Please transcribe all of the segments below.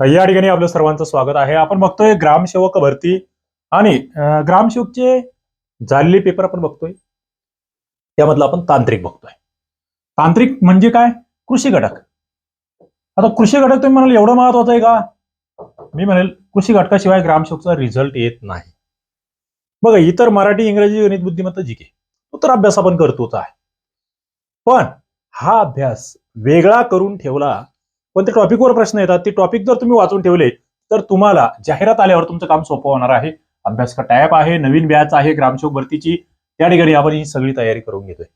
या ठिकाणी आपलं सर्वांचं स्वागत आहे. आपण बघतोय ग्रामसेवक भरती आणि ग्रामसेवकचे झालेले पेपर आपण बघतोय. त्यामधलं आपण तांत्रिक बघतोय. तांत्रिक म्हणजे काय? कृषी घटक. आता कृषी घटक तुम्ही म्हणाल एवढं महत्वाचं आहे का? मी म्हणेल कृषी घटकाशिवाय ग्रामसेवकचा रिझल्ट येत नाही. बघा इतर मराठी इंग्रजी गणित बुद्धिमत्ता जिके उत्तर तो तर अभ्यास आपण करतोच आहे. पण हा अभ्यास वेगळा करून ठेवला कोणत्या टॉपिकवर प्रश्न येतात. ते टॉपिक जर तुम्ही वाचून ठेवले तर तुम्हाला जाहिरात आल्यावर तुमचं काम सोपं होणार आहे. अभ्यास का टॅप आहे नवीन बॅच आहे ग्रामसेवक भरतीची त्या ठिकाणी आपण ही सगळी तयारी करून घेतोय.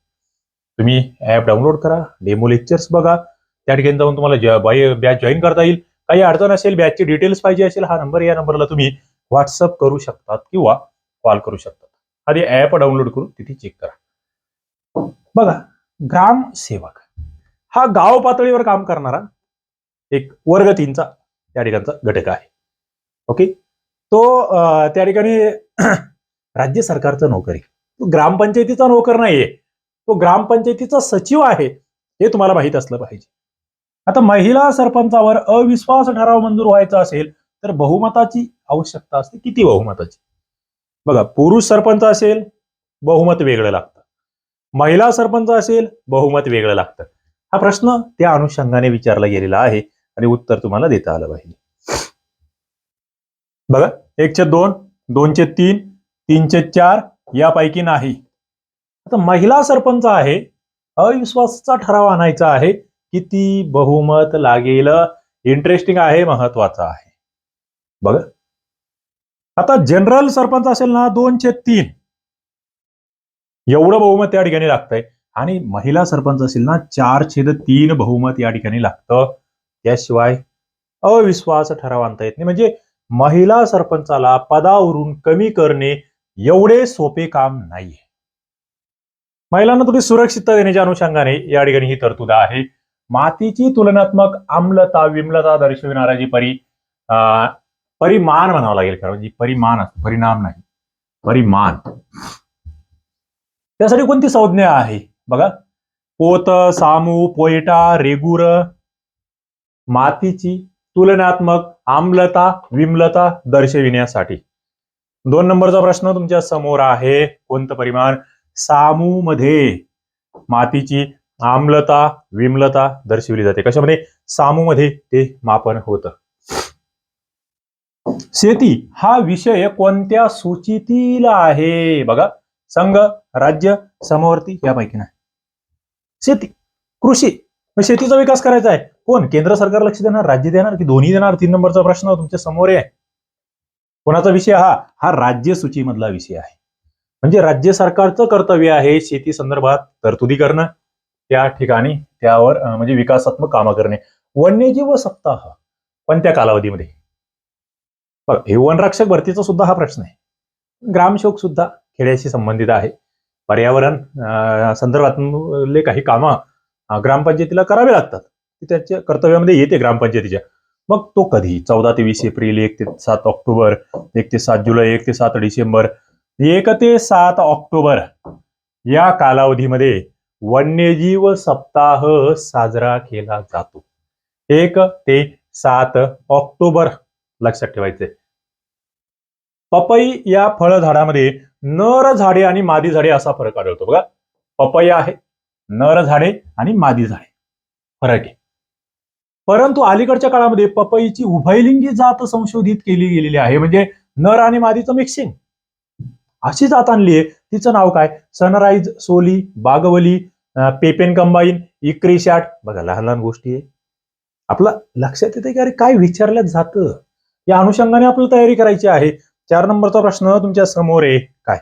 तुम्ही ऍप डाउनलोड करा डेमो लेक्चर्स बघा. त्या ठिकाणी जाऊन तुम्हाला बॅच जॉईन करता येईल. काही अडचण असेल बॅचची डिटेल्स पाहिजे असेल हा नंबर या नंबरला तुम्ही व्हॉट्सअप करू शकतात किंवा कॉल करू शकतात. आधी ऍप डाउनलोड करून तिथे चेक करा. बघा ग्रामसेवक. हा गाव पातळीवर काम करणारा एक वर्ग तीनचा त्या ठिकाणचा घटक आहे. ओके तो त्या ठिकाणी राज्य सरकारचा नोकरी. तो ग्रामपंचायतीचा नोकर नाहीये. तो ग्रामपंचायतीचा सचिव आहे हे तुम्हाला माहीत असलं पाहिजे. आता महिला सरपंचावर अविश्वास ठराव मंजूर व्हायचा असेल तर बहुमताची आवश्यकता असते. किती बहुमताची? बघा पुरुष सरपंच असेल बहुमत वेगळं लागतं. महिला सरपंच असेल बहुमत वेगळं लागतं. हा प्रश्न त्या अनुषंगाने विचारला गेलेला आहे. आणि उत्तर तुम्हाला देता आलं पाहिजे. बघा एकचे दोन दोनचे तीन तीनचे चार यापैकी नाही. आता महिला सरपंच आहे अविश्वासाचा ठराव आणायचा आहे किती बहुमत लागेल. इंटरेस्टिंग आहे महत्वाचं आहे. बघा. आता जनरल सरपंच असेल ना दोनचे तीन. एवढं बहुमत त्या ठिकाणी लागतंय. आणि महिला सरपंच असेल ना चार छेद तीन बहुमत या ठिकाणी लागतं. त्याशिवाय अविश्वास ठराव आणता येत नाही. म्हणजे महिला सरपंचाला पदावरून कमी करणे एवढे सोपे काम नाहीये. महिलांना थोडी सुरक्षितता देण्याच्या अनुषंगाने या ठिकाणी ही तरतूद आहे. मातीची तुलनात्मक आम्लता विम्लता दर्शविणारा जी परी अं, परिमान म्हणावं लागेल खरं म्हणजे परिमान असतो परिणाम नाही परिमान त्यासाठी कोणती संज्ञा आहे? बघा पोत सामू पोयटा रेगुर मातीची तुलनात्मक आम्लता विम्लता दर्शविण्यासाठी. दोन नंबरचा प्रश्न तुमच्यासमोर आहे. कोणतं परिमाण? सामू मध्ये मातीची आम्लता विम्लता दर्शविली जाते. कशामध्ये? सामू मध्ये ते मापन होतं. शेती हा विषय कोणत्या सूचीतील आहे? बघा संघ राज्य समवर्ती यापैकी नाही. शेती कृषी मग शेतीचा विकास करायचा आहे. कोण? केंद्र सरकार लक्ष देणार राज्य देणार की दोन्ही देणार? तीन नंबरचा प्रश्न तुमच्यासमोर आहे. कोणाचा विषय? हा हा राज्य सूचीमधला विषय आहे. म्हणजे राज्य सरकारचं कर्तव्य आहे शेती संदर्भात तरतुदी करणं त्या ठिकाणी त्यावर म्हणजे विकासात्मक कामं करणे. वन्यजीव सप्ताह पण त्या कालावधीमध्ये. बघ हे वनरक्षक भरतीचा सुद्धा हा प्रश्न आहे. ग्रामशोक सुद्धा खेड्याशी संबंधित आहे. पर्यावरण संदर्भातले काही कामं ग्रामपंचायतीला करावे लागतात. त्याच्या कर्तव्यामध्ये येते ग्रामपंचायतीच्या. मग तो कधी? चौदा ते वीस एप्रिल एक ते सात ऑक्टोबर एक ते सात जुलै एक ते सात डिसेंबर एक ते सात ऑक्टोबर या कालावधीमध्ये वन्यजीव सप्ताह साजरा केला जातो. एक ते सात ऑक्टोबर लक्षात ठेवायचे पपई या फळझाडामध्ये नर झाडे आणि मादी झाडे असा फरक आढळतो. बघा पपई आहे नर झाडे आणि मादी झाडे. फरक आहे. परंतु अलीकडच्या काळामध्ये पपईची उभयलिंगी जात संशोधित केली गेलेली आहे. म्हणजे नर आणि मादीचं मिक्सिंग अशी जात आणली आहे. तिचं नाव काय? सनराईज सोली बागवली पेपेन कंबाईन इक्रिशॅट बघा लहान लहान गोष्टी आहे. आपलं लक्षात येते की अरे काय विचारल्यात जातं? या अनुषंगाने आपल्याला तयारी करायची आहे. चार नंबरचा प्रश्न तुमच्यासमोर आहे. काय?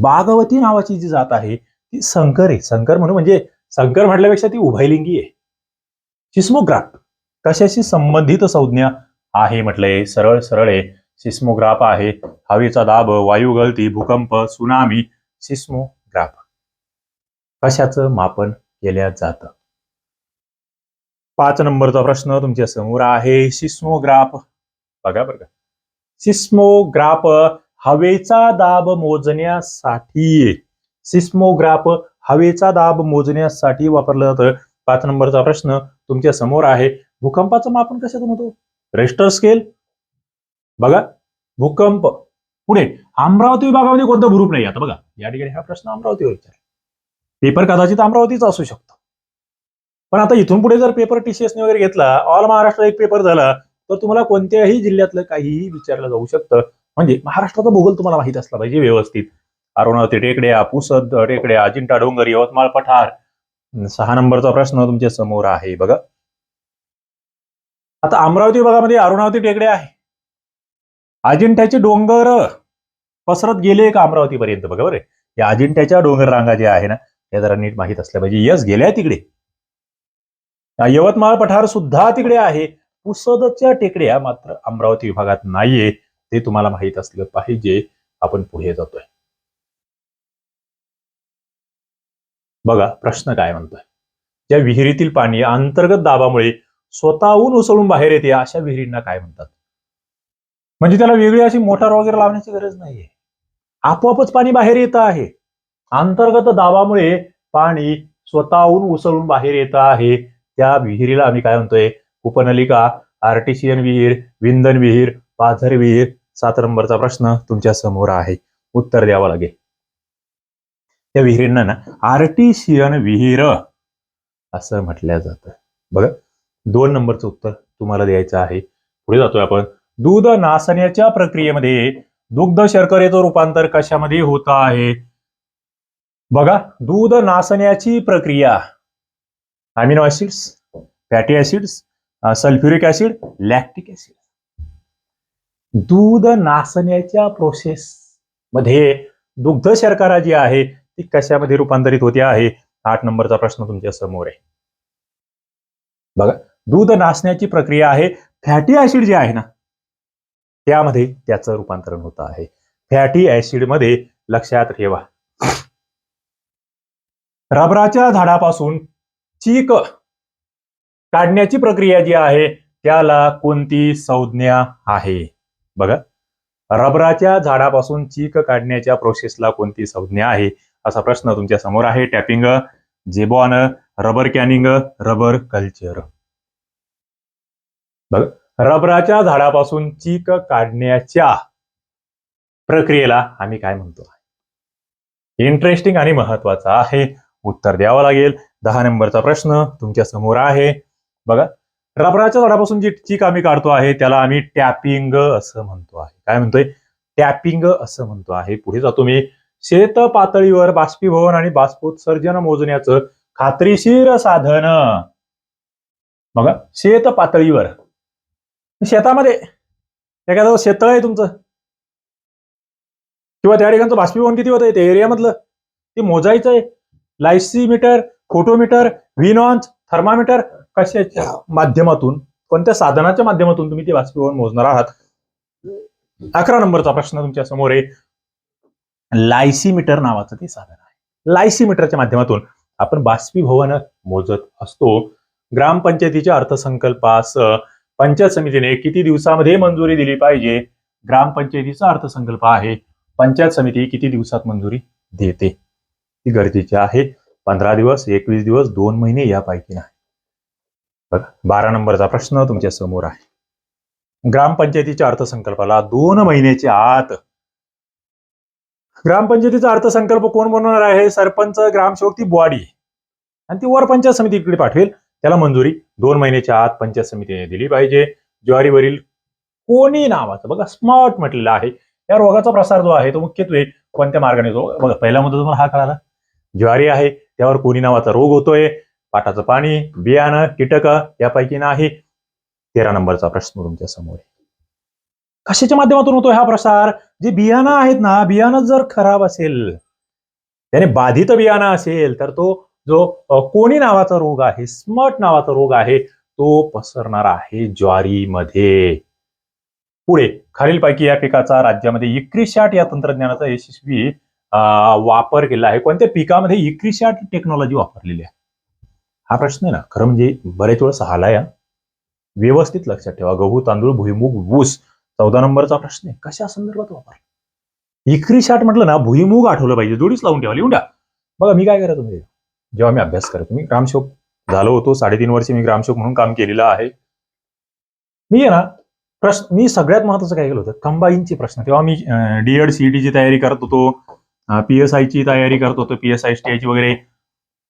बागवती नावाची जी जात आहे ती संकर आहे. संकर म्हणून म्हणजे संकर म्हटल्यापेक्षा ती उभयलिंगी आहे. सिस्मोग्राफ. कशाशी संबंधित संज्ञा आहे म्हटलंय? सरळ सरळ आहे. सिस्मोग्राफ आहे. हवेचा दाब वायू गळती भूकंप सुनामी सिस्मोग्राफ. कशाचं मापन केल्या जातं? पाच नंबरचा प्रश्न तुमच्यासमोर आहे. सिस्मोग्राफ. बघा बरं का. सिस्मोग्राफ हवेचा दाब मोजण्यासाठी सिस्मोग्राफ हवेचा दाब मोजण्यासाठी वापरलं जातं. पाच नंबरचा प्रश्न तुमच्यासमोर आहे. भूकंपाचं मापन कशातून होतो रेस्टर स्केल बघा. भूकंप. पुणे अमरावती विभागामध्ये कोणतं ग्रुप नाही? आता बघा. या ठिकाणी हा प्रश्न अमरावतीवर विचार. पेपर कदाचित अमरावतीचा असू शकतो. पण आता इथून पुढे जर पेपर टीसीएसने वगैरे घेतला ऑल महाराष्ट्र एक पेपर झाला तर तुम्हाला कोणत्याही जिल्ह्यातलं काहीही विचारलं जाऊ शकतं. म्हणजे महाराष्ट्राचा भूगोल तुम्हाला माहीत असला पाहिजे व्यवस्थित. अरुणावती टेकड्या पुसद टेकड्या अजिंठा डोंगर यवतमाळ पठार. सहा नंबरचा प्रश्न तुमच्यासमोर आहे बघा. आता अमरावती विभागामध्ये अरुणावती टेकडे आहे. अजिंठ्याचे डोंगर पसरत गेले का अमरावतीपर्यंत? बघा बरे. या अजिंठ्याच्या डोंगर रांगा ज्या आहे ना त्या जरा नीट माहीत असल्या पाहिजे. यस गेल्या तिकडे. यवतमाळ पठार सुद्धा तिकडे आहे. पुसदच्या टेकड्या मात्र अमरावती विभागात नाहीये. ते तुम्हाला माहीत असलं पाहिजे. आपण पुढे जातोय. बघा प्रश्न काय म्हणतोय? ज्या विहिरीतील पाणी अंतर्गत दाबामुळे स्वतःहून उसळून बाहेर येते अशा विहिरींना काय म्हणतात? म्हणजे त्याला वेगळी अशी मोटार वगैरे लावण्याची गरज नाहीये. आपोआपच पाणी बाहेर येत आहे. अंतर्गत दाबामुळे पाणी स्वतःहून उसळून बाहेर येत आहे. त्या विहिरीला आम्ही काय म्हणतोय? उपनलिका आर्टिशियन विहीर विंधन विहीर पाझर विहीर सात नंबरचा प्रश्न तुमच्यासमोर आहे. उत्तर द्यावं लागेल. त्या विहिरींना ना आर्टिशियन विहीर असं म्हटलं जातं. बघा दोन नंबरचं उत्तर तुम्हाला द्यायचं आहे. पुढे जातोय आपण. दूध नासण्याच्या प्रक्रियेमध्ये दुग्ध शर्करेचं रूपांतर कशामध्ये होत आहे? बघा दूध नासण्याची प्रक्रिया. Amino acids fatty acids sulphuric acid lactic acid दूध नासण्याच्या प्रोसेस मध्ये दुग्ध शर्करा जी आहे ती कशामध्ये रूपांतरित होते आहे? आठ नंबरचा प्रश्न तुमच्यासमोर आहे. बघा दूध नासण्याची प्रक्रिया आहे. फॅटी ऍसिड जे आहे ना त्यामध्ये त्याचं रूपांतरण होत आहे. फॅटी ऍसिडमध्ये लक्षात ठेवा. रबराच्या झाडापासून चीक काढण्याची प्रक्रिया जी आहे त्याला कोणती संज्ञा आहे? बघा रबराच्या झाडापासून चीक काढण्याच्या प्रोसेसला कोणती संज्ञा आहे? असा प्रश्न तुमच्यासमोर आहे. टॅपिंग जेबॉन रबर कॅनिंग रबर कल्चर बघा रबराच्या झाडापासून चीक काढण्याच्या प्रक्रियेला आम्ही काय म्हणतो? इंटरेस्टिंग आणि महत्त्वाचा आहे. उत्तर द्यावं लागेल. दहा नंबरचा प्रश्न तुमच्यासमोर आहे. बघा रबराच्या झाडापासून जी चीक आम्ही काढतो आहे त्याला आम्ही टॅपिंग असं म्हणतो आहे. काय म्हणतोय? टॅपिंग असं म्हणतो आहे. पुढे जातो मी. शेत पातळीवर बाष्पीभवन आणि बाष्पोत्सर्जन मोजण्याचं खात्रीशीर साधन. बघा शेत पातळीवर शेतामध्ये एखादं शेततळ आहे तुमचं. किंवा त्या ठिकाणचं बाष्पीभवन किती होतं ते एरियामधलं. ते मोजायचं आहे. लायसीमीटर फोटोमीटर व्हिनॉन्स थर्मामीटर कशाच्या माध्यमातून कोणत्या साधनाच्या माध्यमातून तुम्ही ते बाष्पीभवन मोजणार आहात? अकरा नंबरचा प्रश्न तुमच्यासमोर आहे. लायसीमीटर नावाचं ते साधन आहे. लायसीमीटरच्या माध्यमातून आपण बाष्पीभवन मोजत असतो. ग्रामपंचायतीच्या अर्थसंकल्पास पंचायत समितीने किती दिवसामध्ये मंजुरी दिली पाहिजे? ग्रामपंचायतीचा अर्थसंकल्प आहे पंचायत समिती किती दिवसात मंजुरी देते? ती गरजेची आहे. पंधरा दिवस एकवीस दिवस दोन महिने यापैकी नाही. बघा बारा नंबरचा प्रश्न तुमच्यासमोर आहे. ग्रामपंचायतीच्या अर्थसंकल्पाला दोन महिन्याच्या आत ग्रामपंचायतीचा अर्थसंकल्प कोण बनवणार आहे? सरपंच ग्रामसेवक ती बॉडी आणि ती वर पंचायत समितीकडे पाठवेल. त्याला मंजुरी. दोन महिन्याच्या आत पंचायत समितीने दिली पाहिजे. ज्वारीवरील कोणी नावाचं? बघा स्मार्ट म्हटलेलं आहे. या रोगाचा प्रसार जो आहे तो मुख्यत्वे कोणत्या मार्गाने येतो? बघा पहिला मुद्दा तुम्हाला हा कळाला. ज्वारी आहे त्यावर कोणी नावाचा रोग होतोय? पाटाचं पाणी बियाणं कीटक यापैकी नाही. तेरा नंबरचा प्रश्न तुमच्यासमोर कशाच्या माध्यमातून होतोय हा प्रसार? जे बियाणं आहेत ना बियाणं जर खराब असेल त्याने बाधित बियाणं असेल तर तो जो कोणी नावाचा रोग आहे स्मट नावाचा रोग आहे तो पसरणार आहे ज्वारीमध्ये. पुढे खालीलपैकी या पिकाचा राज्यामध्ये इक्रिशॅट या तंत्रज्ञानाचा यशस्वी वापर केला आहे. कोणत्या पिकामध्ये इक्रिशॅट टेक्नॉलॉजी वापरलेली आहे? हा प्रश्न आहे ना. खरं म्हणजे बरेच वेळेस आलाय या व्यवस्थित लक्षात ठेवा. गहू तांदूळ भुईमुग ऊस चौदा नंबरचा प्रश्न आहे. कशा संदर्भात एकरी शाट म्हटलं ना भुईमुग आठवलं पाहिजे. जोडीच लावून ठेवा लिहून द्या बघा मी काय करा तुम्ही जेव्हा मी अभ्यास करायचो मी ग्रामशोक झालो होतो. साडेतीन वर्ष मी ग्रामशोक म्हणून काम केलेलं आहे. मी आहे ना प्रश्न मी सगळ्यात महत्वाचं काय केलं होतं? कंबाईनचे प्रश्न. तेव्हा मी डीएड सीईटीची तयारी करत होतो. पीएसआयची तयारी करत होतो. पीएसआय एस ची वगैरे.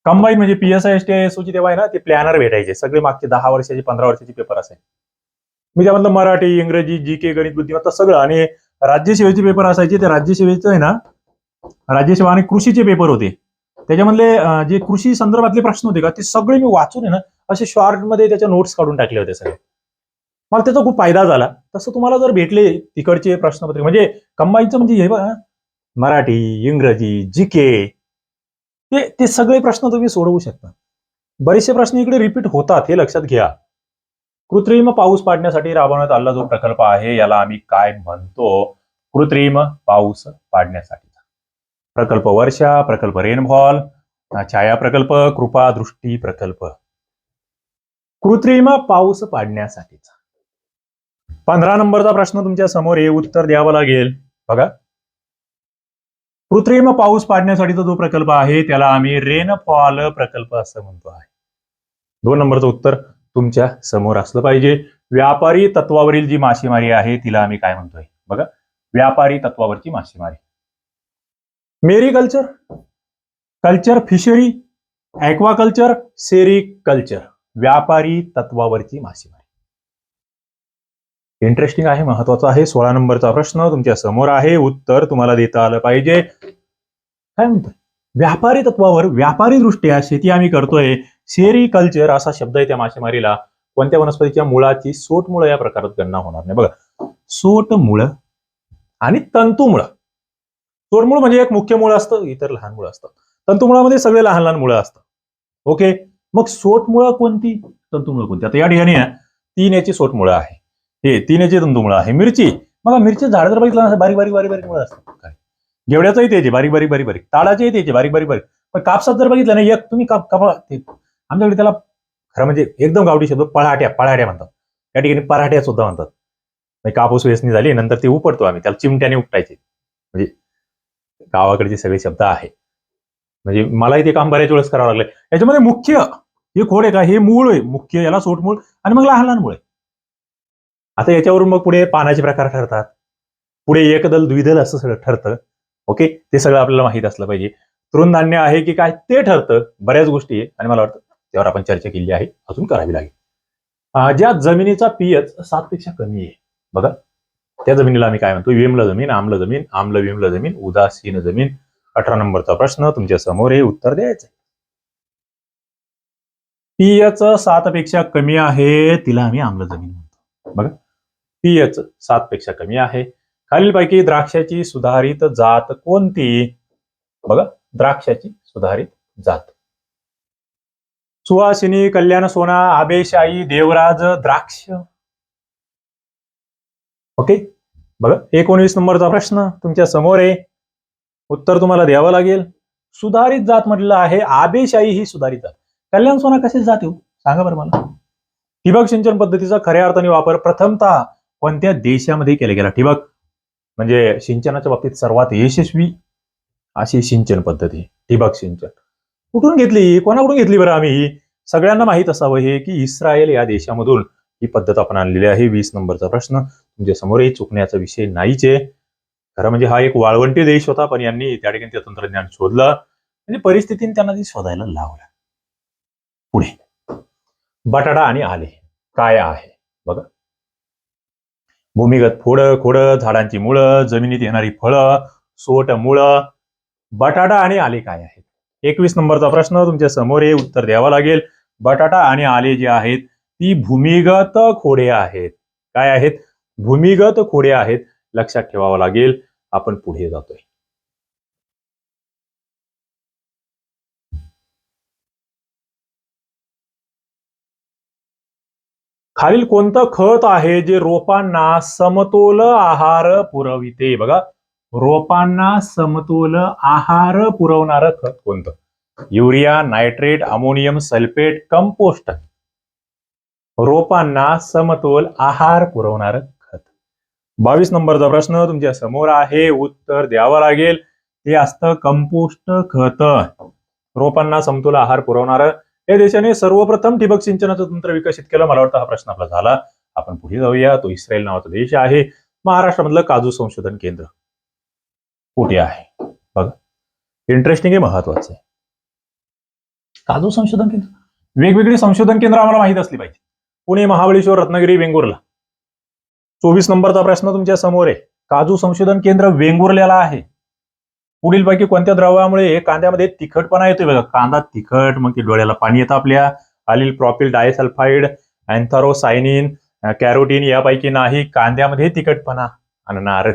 कंबाईन म्हणजे पीएसआय एस टी आय तेव्हा आहे ना ते प्लॅनर भेटायचे. सगळे मागचे दहा वर्षाचे पंधरा वर्षाचे पेपर असायचे. मी त्यामधलं मराठी इंग्रजी जी के गणित बुद्धिमत्ता सगळं आणि राज्यसेवेचे पेपर असायचे ते राज्यसेवेचं आहे ना राज्यसेवा आणि कृषीचे पेपर होते. त्याच्यामधले जे कृषी संदर्भातले प्रश्न होते का ते सगळे मी वाचून आहे ना असे शॉर्टमध्ये त्याच्या नोट्स काढून टाकले होते सगळे. मला त्याचा खूप फायदा झाला. तसं तुम्हाला जर भेटले तिकडचे प्रश्नपत्रिका म्हणजे कंबाईनचं म्हणजे हे बघा मराठी इंग्रजी जी के ते ते सगळे प्रश्न तुम्ही सोडवू शकता. बरेचसे प्रश्न इकडे रिपीट होतात हे लक्षात घ्या. कृत्रिम पाऊस पाडण्यासाठी राबवण्यात आलेला जो प्रकल्प आहे याला आम्ही काय म्हणतो? कृत्रिम पाऊस पाडण्यासाठीचा प्रकल्प वर्षा प्रकल्प रेनफॉल छाया प्रकल्प कृपा दृष्टी प्रकल्प. कृत्रिम पाऊस पाडण्यासाठीचा पंधरा नंबरचा प्रश्न तुमच्यासमोर हे उत्तर द्यावं लागेल. बघा. कृत्रिम पाऊस पाडण्यासाठीचा जो प्रकल्प आहे त्याला आम्ही रेनफॉल प्रकल्प असं म्हणतो आहे. दोन नंबरचं उत्तर. तुमच्यासमोर असलं पाहिजे. व्यापारी तत्वावरील जी मासेमारी आहे तिला आम्ही काय म्हणतोय? बघा व्यापारी तत्वावरची मासेमारी. Mariculture culture fishery aquaculture sericulture व्यापारी तत्वावरची मासेमारी. इंटरेस्टिंग आहे महत्वाचं आहे सोळा नंबरचा प्रश्न तुमच्यासमोर आहे उत्तर तुम्हाला देता आलं पाहिजे. काय म्हणतोय? व्यापारी तत्वावर व्यापारी दृष्ट्या शेती आम्ही करतोय. सेरिकल्चर असा शब्द आहे त्या मासेमारीला. कोणत्या वनस्पतीच्या मुळाची सोटमुळं या प्रकारात गणना होणार नाही. बघा सोटमुळं आणि तंतुमुळं. सोटमुळ म्हणजे एक मुख्य मुळ असतं इतर लहान मुळं असतात. तंतुमुळामध्ये सगळे लहान लहान मुळं असतात. ओके? मग सोटमुळं कोणती? तंतुमुळं कोणती? आता या ठिकाणी तीन याची सोटमुळं आहे. हे तीन याची तंतुमुळं आहे. मिरची. मग मिरची झाड जर बघितलं बारीक बारीक बारीक बारीक मुळं असतात. काय? गेवड्याचंही त्याचे बारीक बारीक बारीक बारीक. ताडाचेही त्याचे बारीक बारीक बारीक. पण कापसात जर बघितलं ना एक तुम्ही काप कापा आमच्याकडे त्याला खरं म्हणजे एकदम गावठी शब्द पळाट्या पळाट्या म्हणतात. त्या ठिकाणी पराठ्या सुद्धा म्हणतात. म्हणजे कापूस वेचणी झाली नंतर ते उपटतो आम्ही. त्याला चिमट्याने उपटायचे. म्हणजे गावाकडचे सगळे शब्द आहे. म्हणजे मलाही ते काम बऱ्याच वेळेस करावं लागलं. याच्यामध्ये मुख्य हे खोड आहे का? हे मूळ आहे. मुख्य याला सोटमूळ आणि मग लहान लहान मूळ आहे आता याच्यावरून मग पुढे पानाचे प्रकार ठरतात. पुढे एकदल द्विदल असं सगळं ठरतं. ओके? ते सगळं आपल्याला माहीत असलं पाहिजे. तृणधान्य आहे की काय ते ठरतं बऱ्याच गोष्टी आहे आणि मला वाटतं त्यावर आपण चर्चा केली आहे. अजून करावी लागेल. ज्या जमिनीचा पीएच सातपेक्षा कमी आहे. बघा. त्या जमिनीला आम्ही काय म्हणतो? विम्ल जमीन आम्ल जमीन आम्ल विम्ल जमीन उदासीन जमीन. अठरा नंबरचा प्रश्न तुमच्यासमोर हे उत्तर द्यायचं पीएच सात पेक्षा कमी आहे तिला आम्ही आम्ल जमीन म्हणतो. बघा. पीएच सात पेक्षा कमी आहे खालीलपैकी द्राक्षाची सुधारित जात कोणती? बघा द्राक्षाची सुधारित जात. सुहासिनी कल्याण सोना आबेशाई देवराज द्राक्ष. ओके? बघा एकोणीस नंबरचा प्रश्न तुमच्यासमोर आहे. उत्तर तुम्हाला द्यावं लागेल. सुधारित जात म्हटलं आहे आबेशाही ही सुधारित जात. कल्याण सोना कशी जात येऊ हो? सांगा बरं मला. ठिबक सिंचन पद्धतीचा खऱ्या अर्थाने वापर प्रथमतः कोणत्या देशामध्ये केला गेला? ठिबक म्हणजे सिंचनाच्या बाबतीत सर्वात यशस्वी अशी सिंचन पद्धती ठिबक सिंचन. कुठून घेतली? कोणाकडून घेतली बरं आम्ही? ही सगळ्यांना माहीत असावं हे की इस्रायल या देशामधून ही पद्धत आपण आणलेली आहे. वीस नंबरचा प्रश्न तुमच्या समोरही चुकण्याचा विषय नाहीच. आहे खरं म्हणजे हा एक वाळवंटी देश होता पण यांनी त्या ठिकाणी ते तंत्रज्ञान शोधलं म्हणजे परिस्थितीने त्यांना ते शोधायला लावलं. पुढे. बटाटा आणि आले. काय आहे? बघा. भूमिगत फोडं खोडं झाडांची मुळं जमिनीत येणारी फळं सोट मुळं बटाटा आणि आले काय आहेत? एकवीस नंबरचा प्रश्न तुमच्यासमोर हे उत्तर द्यावा लागेल. बटाटा आणि आले जे आहेत ती भूमिगत खोडे आहेत. काय आहेत? भूमिगत खोडे आहेत. लक्षात ठेवावं लागेल. आपण पुढे जातोय. खालील कोणतं खत आहे जे रोपांना समतोल आहार पुरविते? बघा रोपांना समतोल आहार पुरवणारं खत कोणतं? Urea nitrate ammonium sulphate compost. रोपांना समतोल आहार पुरवणार खत. बावीस नंबरचा प्रश्न तुमच्यासमोर आहे. उत्तर द्यावं लागेल. ते असतं कंपोस्ट खत. रोपांना समतोल आहार पुरवणारं या देशाने सर्वप्रथम ठिबक सिंचनाचं तंत्र विकसित केलं. मला वाटतं हा प्रश्न आपला झाला. आपण पुढे जाऊया. तो इस्रायल नावाचा देश आहे. महाराष्ट्रामधलं काजू संशोधन केंद्र कुठे आहे? बघा. इंटरेस्टिंग आहे महत्वाचं आहे. काजू संशोधन केंद्र? वेगवेगळी संशोधन केंद्र आम्हाला माहीत असली पाहिजे. पुणे महाबळेश्वर रत्नागिरी वेंगुर्ला. चोवीस नंबरचा प्रश्न तुमच्यासमोर आहे. काजू संशोधन केंद्र वेंगुर्ल्याला आहे. पुढील पैकी कोणत्या द्रव्यामुळे कांद्यामध्ये तिखटपणा येतोय बघा. कांदा तिखट मग ते डोळ्याला पाणी येतं आपल्या. आलील प्रॉपिल डायसल्फाईड अँथरोसायनिन कॅरोटीन यापैकी नाही कांद्यामध्ये तिखटपणा आणणार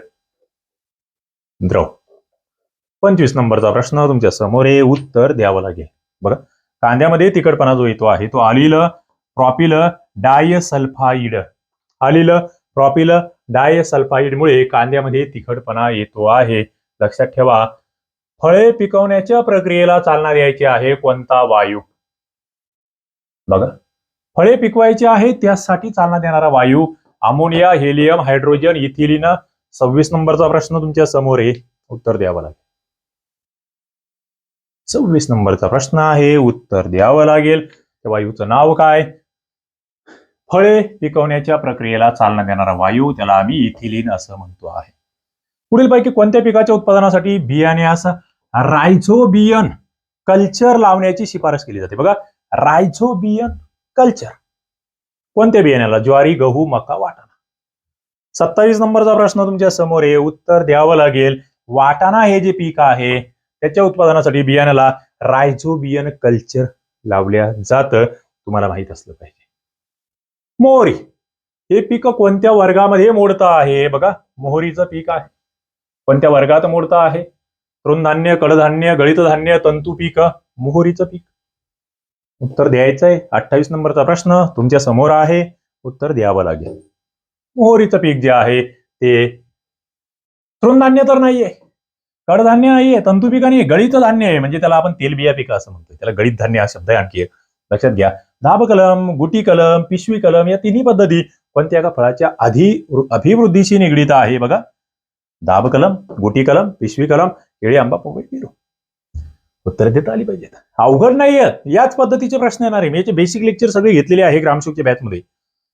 द्रव. पंचवीस नंबरचा प्रश्न तुमच्यासमोर हे उत्तर द्यावं लागेल. बघा कांद्यामध्ये तिखटपणा जो येतो आहे तो आलील प्रॉपिल डायसल्फाईड आलील प्रॉपिल डायसल्फाईडमुळे कांद्यामध्ये तिखटपणा येतो आहे. लक्षात ठेवा फळे पिकवण्याच्या प्रक्रियेला चालना द्यायची आहे कोणता वायू? बघा. फळे पिकवायची आहे त्यासाठी चालना देणारा वायू अमोनिया हेलियम हायड्रोजन इथिलिन. सव्वीस नंबरचा प्रश्न तुमच्यासमोर आहे उत्तर द्यावं लागेल. सव्वीस नंबरचा प्रश्न आहे उत्तर द्यावं लागेल. त्या वायूचं नाव काय? फळे पिकवण्याच्या प्रक्रियेला चालना देणारा वायू त्याला आम्ही इथिलिन असं म्हणतो आहे. पुढील पैकी कोणत्या पिकाच्या उत्पादनासाठी बियाणे असं रायझोबियन कल्चर लावण्याची शिफारस केली जाते. बघा रायझोबियन कल्चर. कोणत्या बियाण्याला ज्वारी गहू मका वाटाणा. सत्तावीस नंबरचा प्रश्न तुमच्यासमोर आहे. उत्तर द्यावं लागेल. वाटाणा हे जे पीक आहे त्याच्या उत्पादनासाठी बियाण्याला रायझोबियन कल्चर लावल्या जातं. तुम्हाला माहीत असलं पाहिजे. मोहरी. हे पीक कोणत्या वर्गामध्ये मोडतं आहे? बघा मोहरीचं पीक आहे. कोणत्या वर्गात मोडतं आहे? तृणधान्य कडधान्य गळित धान्य तंतू पीक मोहरीचं पीक. उत्तर द्यायचंय. अठ्ठावीस नंबरचा प्रश्न तुमच्यासमोर आहे. उत्तर द्यावं लागेल. मोहरीचं पीक जे आहे ते तृणधान्य तर नाहीये. कडधान्य नाहीये तंतू पीक आणि गळित धान्य आहे. म्हणजे त्याला आपण तेलबिया पीक असं म्हणतो त्याला गळित धान्य हा शब्द आहे आणखी एक. लक्षात घ्या. दाब कलम गुटी कलम पिशवी कलम या तिन्ही पद्धती कोणत्या एका फळाच्या आधी अभिवृद्धीशी निगडीत आहे बघा. दाब कलम गुटी कलम पिशवी कलम केळी आंबा पोपट पेरू उत्तर देता आली पाहिजेत. अवघड नाहीये. याच पद्धतीचे प्रश्न येणार आहे. मी याचे बेसिक लेक्चर सगळे घेतलेले आहे ग्रामशोकच्या बॅचमध्ये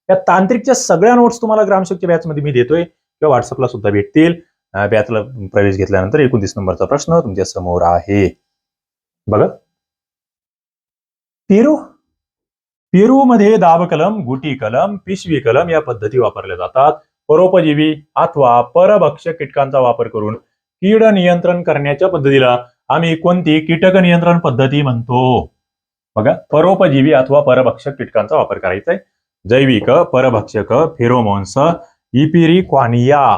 या तांत्रिकच्या सगळ्या नोट्स तुम्हाला ग्रामसेवकच्या बॅचमध्ये मी देतोय. किंवा व्हॉट्सअपला सुद्धा भेटतील. बॅचला प्रवेश घेतल्यानंतर एकोणतीस नंबरचा प्रश्न तुमच्यासमोर आहे. बघा. पेरू. पेरूमध्ये दाब कलम गुटी कलम पिशवी कलम या पद्धती वापरल्या जातात. परोपजीवी अथवा परभक्ष कीटकांचा वापर करून कीड नियंत्रण करण्याच्या पद्धतीला आम्ही कोणती कीटक नियंत्रण पद्धती म्हणतो? बघा परोपजीवी अथवा परभक्षक कीटकांचा वापर करायचा आहे. जैविक परभक्षक फेरोमोन्स इपिरी क्वानिया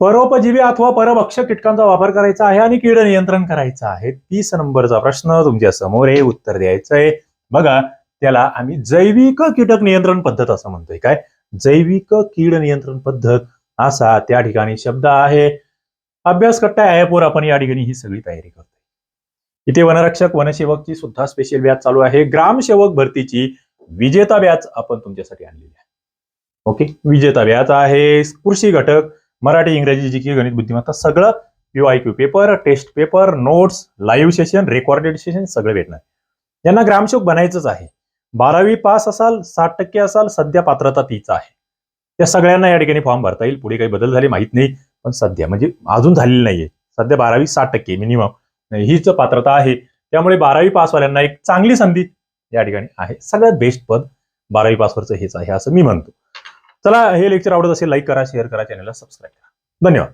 परोपजीवी अथवा परभक्षक कीटकांचा वापर करायचा आहे आणि कीड नियंत्रण करायचं आहे. तीस नंबरचा प्रश्न तुमच्यासमोर आहे उत्तर द्यायचं आहे. बघा त्याला आम्ही जैविक कीटक नियंत्रण पद्धत असं म्हणतोय. काय? जैविक कीड नियंत्रण पद्धत. असा त्या ठिकाणी शब्द आहे. अभ्यास कट्टा ॲपवर आपण या ठिकाणी ही सगळी तयारी करतो इथे वनरक्षक वनसेवकची सुद्धा स्पेशल बॅच चालू आहे. ग्रामसेवक भरतीची विजेता बॅच आपण तुमच्यासाठी आणलेली आहे. ओके विजेता बॅच आहे कृषी घटक मराठी इंग्रजी जी की गणित बुद्धिमत्ता सगळं U I Q paper test paper notes live session recorded session सगळं भेटणार. यांना ग्रामसेवक बनायचंच आहे. बारावी पास असाल साठ टक्के असाल सध्या पात्रता तीच आहे. त्या सगळ्यांना या ठिकाणी फॉर्म भरता येईल. पुढे काही बदल झाले माहीत नाही. पण सध्या म्हणजे अजून झालेली नाहीये. सध्या बारावी साठ टक्के मिनिमम हीच पात्रता आहे. त्यामुळे बारावी पासवाल्यांना एक चांगली संधी या ठिकाणी आहे. सगळ्यात बेस्ट पद बारावी पासवरचं हेच आहे असं मी म्हणतो. चला हे लेक्चर आवडत असेल लाईक करा शेअर करा चॅनलला सबस्क्राईब करा. धन्यवाद.